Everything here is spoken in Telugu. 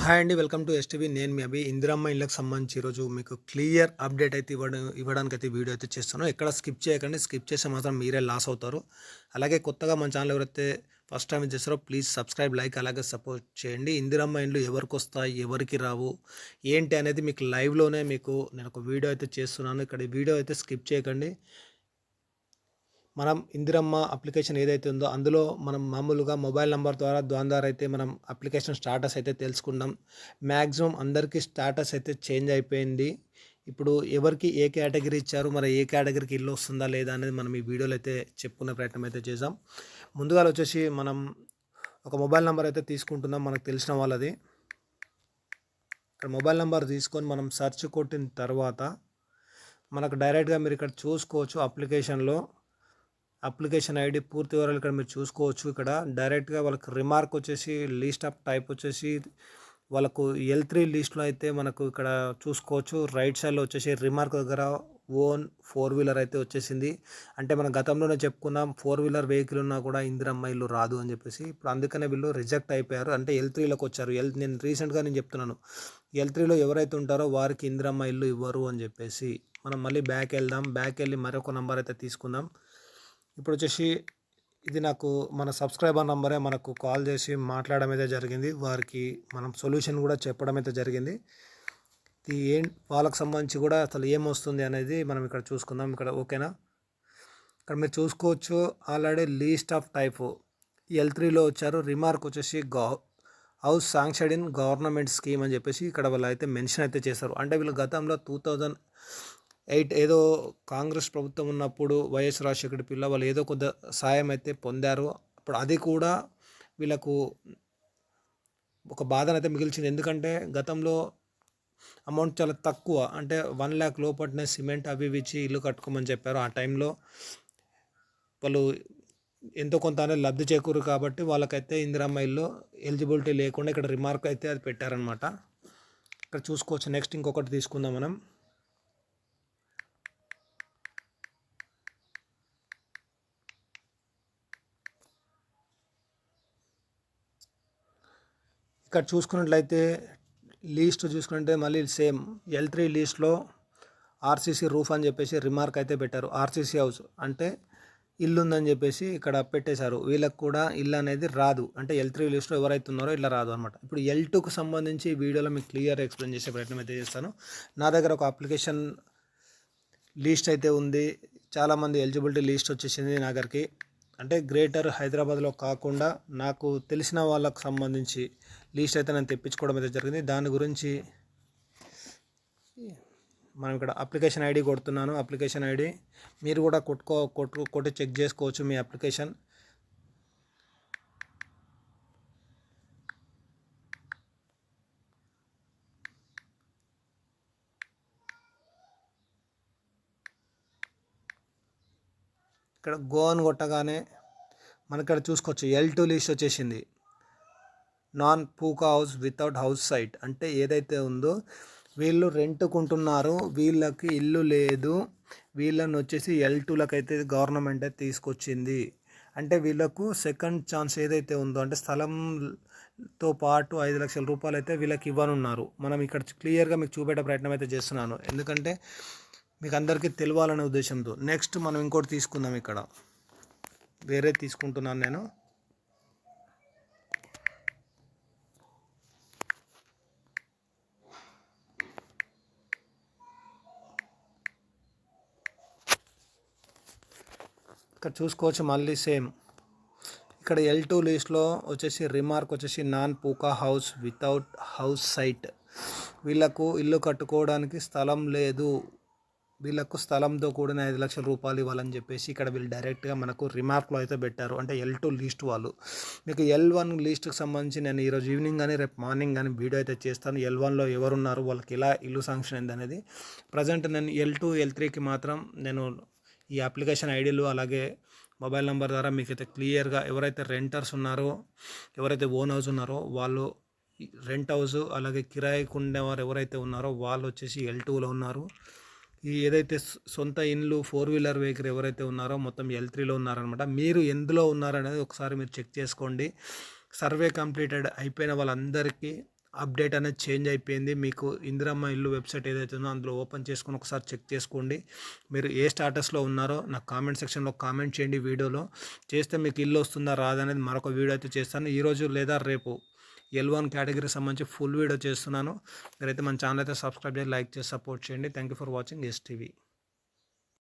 హాయ్ అండి వెల్కమ్ టు ఎస్టీవీ నేను మీ అభి. ఇందిరమ్మ ఇళ్ళకి సంబంధించి ఈరోజు మీకు క్లియర్ అప్డేట్ అయితే ఇవ్వడం ఇవ్వడానికి అయితే వీడియో అయితే చేస్తాను ఎక్కడ స్కిప్ చేయకండి స్కిప్ చేస్తే మాత్రం మీరే లాస్ అవుతారు. అలాగే కొత్తగా మన ఛానల్ ఎవరైతే ఫస్ట్ టైం చేస్తారో ప్లీజ్ సబ్స్క్రైబ్ లైక్ అలాగే సపోర్ట్ చేయండి. ఇందిరమ్మ ఇండ్లు ఎవరికి వస్తాయి ఎవరికి రావు ఏంటి అనేది మీకు లైవ్లోనే మీకు నేను ఒక వీడియో అయితే చేస్తున్నాను. ఇక్కడ వీడియో అయితే స్కిప్ చేయకండి. మనం ఇందిరమ్మ అప్లికేషన్ ఏదైతే ఉందో అందులో మనం మామూలుగా మొబైల్ నెంబర్ ద్వారా దాని ద్వారా అయితే మనం అప్లికేషన్ స్టాటస్ అయితే తెలుసుకున్నాం. మ్యాక్సిమం అందరికీ స్టాటస్ అయితే చేంజ్ అయిపోయింది. ఇప్పుడు ఎవరికి ఏ కేటగిరీ ఇచ్చారు మరి ఏ కేటగిరీకి ఇల్లు వస్తుందా లేదా అనేది మనం ఈ వీడియోలో అయితే చెప్పుకునే ప్రయత్నం అయితే చేసాం ముందుగా వచ్చేసి మనం ఒక మొబైల్ నెంబర్ అయితే తీసుకుంటున్నాం మనకు తెలిసిన వాళ్ళది. ఇక్కడ మొబైల్ నెంబర్ తీసుకొని మనం సెర్చ్ కొట్టిన తర్వాత మనకు డైరెక్ట్గా మీరు ఇక్కడ చూసుకోవచ్చు అప్లికేషన్లో. అప్లికేషన్ ఐడి పూర్తి వివరాలు ఇక్కడ మీరు చూసుకోవచ్చు. ఇక్కడ డైరెక్ట్గా వాళ్ళకి రిమార్క్ వచ్చేసి లీస్ట్ ఆఫ్ టైప్ వచ్చేసి వాళ్ళకు ఎల్ త్రీ లిస్ట్లో అయితే మనకు ఇక్కడ చూసుకోవచ్చు. రైట్ సైడ్లో వచ్చేసి రిమార్క్ దగ్గర ఓన్ ఫోర్ వీలర్ అయితే వచ్చేసింది. అంటే మనం గతంలోనే చెప్పుకున్నాం ఫోర్ వీలర్ వెహికల్ ఉన్నా కూడా ఇందిరమ్మ ఇల్లు రాదు అని చెప్పేసి. ఇప్పుడు అందుకనే వీళ్ళు రిజెక్ట్ అయిపోయారు. అంటే ఎల్ త్రీలోకి వచ్చారు. ఎల్ నేను రీసెంట్గా నేను చెప్తున్నాను. ఎల్ త్రీలో ఎవరైతే ఉంటారో వారికి ఇందిరమ్మ ఇల్లు ఇవ్వరు అని చెప్పేసి. మనం మళ్ళీ బ్యాక్ వెళ్దాం. బ్యాక్ వెళ్ళి మరొక నెంబర్ అయితే తీసుకుందాం. ఇప్పుడు వచ్చేసి ఇది నాకు మన సబ్స్క్రైబర్ నంబరే మనకు కాల్ చేసి మాట్లాడడం అయితే జరిగింది. వారికి మనం సొల్యూషన్ కూడా చెప్పడం అయితే జరిగింది. ఇది ఏం వాళ్ళకి సంబంధించి కూడా అసలు ఏమొస్తుంది అనేది మనం ఇక్కడ చూసుకుందాం. ఇక్కడ ఓకేనా? ఇక్కడ మీరు చూసుకోవచ్చు. Already list of type. L త్రీలో వచ్చారు. రిమార్క్ వచ్చేసి గౌ house sanction in government scheme అని చెప్పేసి ఇక్కడ వాళ్ళు అయితే మెన్షన్ అయితే చేశారు. అంటే వీళ్ళు గతంలో టూ థౌజండ్ ఎయిట్ ఏదో కాంగ్రెస్ ప్రభుత్వం ఉన్నప్పుడు వైఎస్ రాజశేఖర పిల్ల వాళ్ళు ఏదో కొంత సాయం అయితే పొందారు. అప్పుడు అది కూడా వీళ్ళకు ఒక బాధను అయితే మిగిల్చింది. ఎందుకంటే గతంలో అమౌంట్ చాలా తక్కువ. అంటే వన్ ల్యాక్ లోపట్నే సిమెంట్ అవి ఇచ్చి ఇల్లు కట్టుకోమని చెప్పారు ఆ టైంలో. వాళ్ళు ఎంతో కొంత అనేది లబ్ధి చేకూరు కాబట్టి వాళ్ళకైతే ఇందిరమ్మ ఇల్లు ఎలిజిబిలిటీ లేకుండా ఇక్కడ రిమార్క్ అయితే అది పెట్టారనమాట ఇక్కడ చూసుకోవచ్చు. నెక్స్ట్ ఇంకొకటి తీసుకుందాం మనం. ఇక్కడ చూసుకున్నట్లయితే లీస్ట్ చూసుకుంటే మళ్ళీ సేమ్ ఎల్ త్రీ లీస్ట్లో ఆర్సీసీ రూఫ్ అని చెప్పేసి రిమార్క్ అయితే పెట్టారు. ఆర్సీసీ హౌస్ అంటే ఇల్లు ఉందని చెప్పేసి ఇక్కడ పెట్టేశారు. వీళ్ళకి కూడా ఇల్లు అనేది రాదు. అంటే ఎల్ త్రీ లిస్ట్లో ఎవరైతే ఉన్నారో ఇట్లా రాదు అనమాట ఇప్పుడు ఎల్ టూకు సంబంధించి వీడియోలో మీకు క్లియర్ ఎక్స్ప్లెయిన్ చేసే ప్రయత్నం అయితే చేస్తాను. నా దగ్గర ఒక అప్లికేషన్ లిస్ట్ అయితే ఉంది. చాలామంది ఎలిజిబిలిటీ లిస్ట్ వచ్చేసింది నా దగ్గరికి. అంటే గ్రేటర్ హైదరాబాద్లో కాకుండా నాకు తెలిసిన వాళ్ళకు సంబంధించి లిస్ట్ అయితే నేను తెప్పించుకోవడం అయితే జరిగింది. దాని గురించి మనం ఇక్కడ అప్లికేషన్ ఐడి కొడుతున్నాను. అప్లికేషన్ ఐడి మీరు కూడా కొట్టుకో కొట్టు కొట్టి చెక్ చేసుకోవచ్చు మీ అప్లికేషన్. ఇక్కడ గో అని కొట్టగానే మనకి ఇక్కడ చూసుకోవచ్చు. ఎల్ టూ లిస్ట్ వచ్చేసింది. Non pucca house without house site అంటే ఏదైతే ఉందో వీళ్ళు రెంట్కుంటున్నారు. వీళ్ళకి ఇల్లు లేదు. వీళ్ళని వచ్చేసి ఎల్ టూలకు అయితే గవర్నమెంట్ అయితే తీసుకొచ్చింది. అంటే వీళ్ళకు సెకండ్ ఛాన్స్ ఏదైతే ఉందో అంటే స్థలంతో పాటు ఐదు లక్షల రూపాయలు అయితే వీళ్ళకి ఇవ్వనున్నారు. మనం ఇక్కడ క్లియర్గా మీకు చూపెట్టే ప్రయత్నం అయితే చేస్తున్నాను. ఎందుకంటే మీకు అందరికీ తెలియాలనే ఉద్దేశంతో. నెక్స్ట్ మనం ఇంకోటి తీసుకుందాం ఇక్కడ. వేరే తీసుకుంటున్నాను నేను. ఇక్కడ చూసుకోవచ్చు మళ్ళీ సేమ్. ఇక్కడ ఎల్ టూ లిస్ట్లో వచ్చేసి రిమార్క్ వచ్చేసి non pucca house without house site. వీళ్ళకు ఇల్లు కట్టుకోవడానికి స్థలం లేదు. వీళ్ళకు స్థలంతో కూడిన ఐదు లక్షల రూపాయలు ఇవ్వాలని చెప్పేసి ఇక్కడ వీళ్ళు డైరెక్ట్గా మనకు రిమార్క్లో అయితే పెట్టారు. అంటే ఎల్ టూ లీస్ట్ వాళ్ళు. మీకు ఎల్ వన్ లీస్ట్కి సంబంధించి నేను ఈరోజు ఈవినింగ్ కానీ రేపు మార్నింగ్ కానీ వీడియో అయితే చేస్తాను. ఎల్ వన్లో ఎవరున్నారు వాళ్ళకి ఎలా ఇల్లు శాంక్షన్ అయింది అనేది ప్రజెంట్ నేను ఎల్ టూ ఎల్ త్రీకి మాత్రం నేను ఈ అప్లికేషన్ ఐడీలు అలాగే మొబైల్ నెంబర్ ద్వారా మీకైతే క్లియర్గా ఎవరైతే రెంటర్స్ ఉన్నారో ఎవరైతే ఓన్ హౌస్ ఉన్నారో వాళ్ళు రెంట్ హౌస్ అలాగే కిరాయికి ఉండేవారు ఎవరైతే ఉన్నారో వాళ్ళు వచ్చేసి ఎల్ టూలో ఉన్నారు. ఈ ఏదైతే సొంత ఇండ్లు ఫోర్ వీలర్ వెహికల్ ఎవరైతే ఉన్నారో మొత్తం ఎల్ త్రీలో ఉన్నారనమాట మీరు ఎందులో ఉన్నారనేది ఒకసారి మీరు చెక్ చేసుకోండి. సర్వే కంప్లీటెడ్ అయిపోయిన వాళ్ళందరికీ అప్డేట్ అనేది చేంజ్ అయిపోయింది. మీకు ఇందిరమ్మ ఇల్లు వెబ్సైట్ ఏదైతే ఉందో అందులో ఓపెన్ చేసుకొని ఒకసారి చెక్ చేసుకోండి. మీరు ఏ స్టాటస్లో ఉన్నారో నాకు కామెంట్ సెక్షన్లో కామెంట్ చేయండి వీడియోలో. చేస్తే మీకు ఇల్లు వస్తుందా రాదనేది మరొక వీడియో అయితే చేస్తాను. ఈరోజు లేదా రేపు ఎల్ వన్ కేటగిరీకి సంబంధించి ఫుల్ వీడియో చేస్తున్నాను. మీరైతే మన ఛానల్ అయితే సబ్స్క్రైబ్ చేసి లైక్ చేసి సపోర్ట్ చేయండి. Thank you for watching S TV.